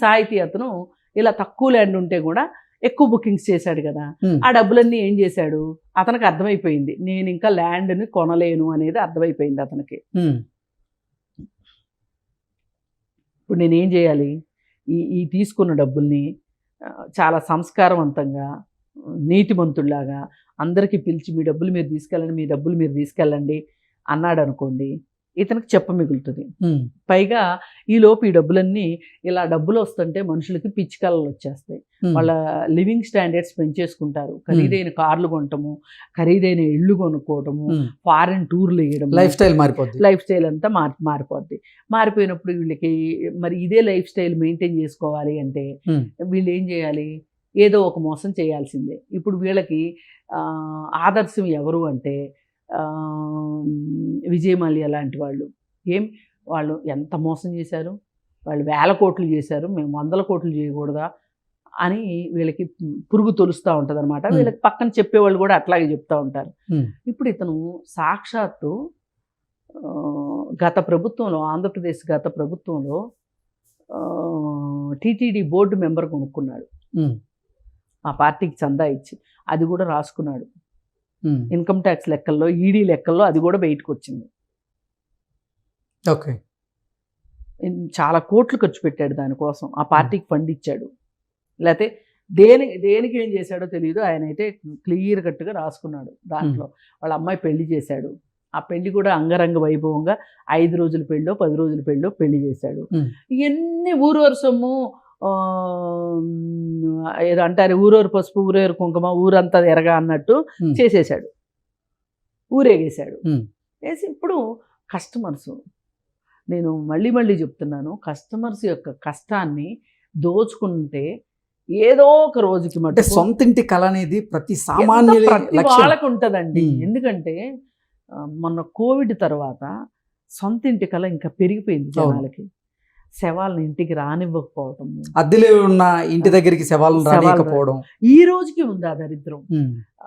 సాహితీ అతను ఇలా తక్కువ ల్యాండ్ ఉంటే కూడా ఎక్కువ బుకింగ్స్ చేశాడు కదా. ఆ డబ్బులన్నీ ఏం చేశాడు? అతనికి అర్థమైపోయింది. నేను ఇంకా ల్యాండ్ని కొనలేను అనేది అర్థమైపోయింది అతనికి. ఇప్పుడు నేనేం చేయాలి? ఈ ఈ తీసుకున్న డబ్బుల్ని చాలా సంస్కారవంతంగా నీతిమంతుల్లాగా అందరికీ పిలిచి మీ డబ్బులు మీరు తీసుకెళ్ళండి మీ డబ్బులు మీరు తీసుకెళ్ళండి అన్నాడు అనుకోండి ఇతనికి చెప్ప మిగులుతుంది. పైగా ఈ లోపు ఈ డబ్బులన్నీ ఇలా డబ్బులు వస్తుంటే మనుషులకి పిచ్చికలలు వచ్చేస్తాయి. వాళ్ళ లివింగ్ స్టాండర్డ్స్ పెంచేసుకుంటారు. ఖరీదైన కార్లు కొనటము ఖరీదైన ఇళ్ళు కొనుక్కోవటము. ఫారెన్ టూర్లు వేయడం లైఫ్ స్టైల్ మారిపోద్ది. లైఫ్ స్టైల్ అంతా మారి మారిపోద్ది. మారిపోయినప్పుడు వీళ్ళకి మరి ఇదే లైఫ్ స్టైల్ మెయింటైన్ చేసుకోవాలి అంటే. వీళ్ళు ఏం చేయాలి? ఏదో ఒక మోసం చేయాల్సిందే. ఇప్పుడు వీళ్ళకి ఆదర్శం ఎవరు అంటే ఆ, విజయ్ మల్య లాంటి వాళ్ళు. ఏం? వాళ్ళు ఎంత మోసం చేశారు? వాళ్ళు వేల కోట్లు చేశారు. మేము వందల కోట్లు చేయకూడదా? అని వీళ్ళకి పురుగు తొలుస్తూ ఉంటుంది అనమాట. వీళ్ళకి పక్కన చెప్పేవాళ్ళు కూడా అట్లాగే చెప్తూ ఉంటారు. ఇప్పుడు ఇతను సాక్షాత్తు గత ప్రభుత్వంలో ఆంధ్రప్రదేశ్ గత ప్రభుత్వంలో టీటీడీ బోర్డు మెంబర్ కొనుక్కున్నాడు. ఆ పార్టీకి చందా ఇచ్చి అది కూడా రాసుకున్నాడు. ఇన్కమ్ ట్యాక్స్ లెక్కల్లో ఈడీ లెక్కల్లో అది కూడా బయటకు వచ్చింది. ఓకే చాలా కోట్లు ఖర్చు పెట్టాడు దానికోసం. ఆ పార్టీకి ఫండ్ ఇచ్చాడు. లేకపోతే దేని దేనికి ఏం చేశాడో తెలియదు. ఆయన అయితే క్లియర్ కట్గా రాసుకున్నాడు దాంట్లో. వాళ్ళ అమ్మాయి పెళ్ళి చేశాడు. ఆ పెళ్ళి కూడా అంగరంగ వైభవంగా ఐదు రోజుల పెళ్ళో పది రోజుల పెళ్ళో పెళ్ళి చేశాడు. Hmm. ఇవన్నీ ఊరూరు సొమ్ము ఆ, ఏదో అంటారు ఊరూరు పసుపు ఊరేరు కుంకుమ ఊరంతా ఎరగా అన్నట్టు. చేసేసాడు ఊరేగేశాడు. వేసి ఇప్పుడు కస్టమర్స్ నేను మళ్ళీ మళ్ళీ చెప్తున్నాను కస్టమర్స్ యొక్క కష్టాన్ని దోచుకుంటే ఏదో ఒక రోజుకి మటుకు సొంత ఇంటి కళ అనేది ప్రతి సామాన్య వాళ్ళకు ఉంటుందండి. ఎందుకంటే మొన్న కోవిడ్ తర్వాత సొంత ఇంటి కళ ఇంకా పెరిగిపోయింది. జనాలకి శవాలను ఇంటికి రానివ్వకపోవటం అద్దెలో ఉన్న ఇంటి దగ్గరికి శవాలను శవాలు రానియకపోవడం. ఈ రోజుకి ఉంది ఆ దరిద్రం.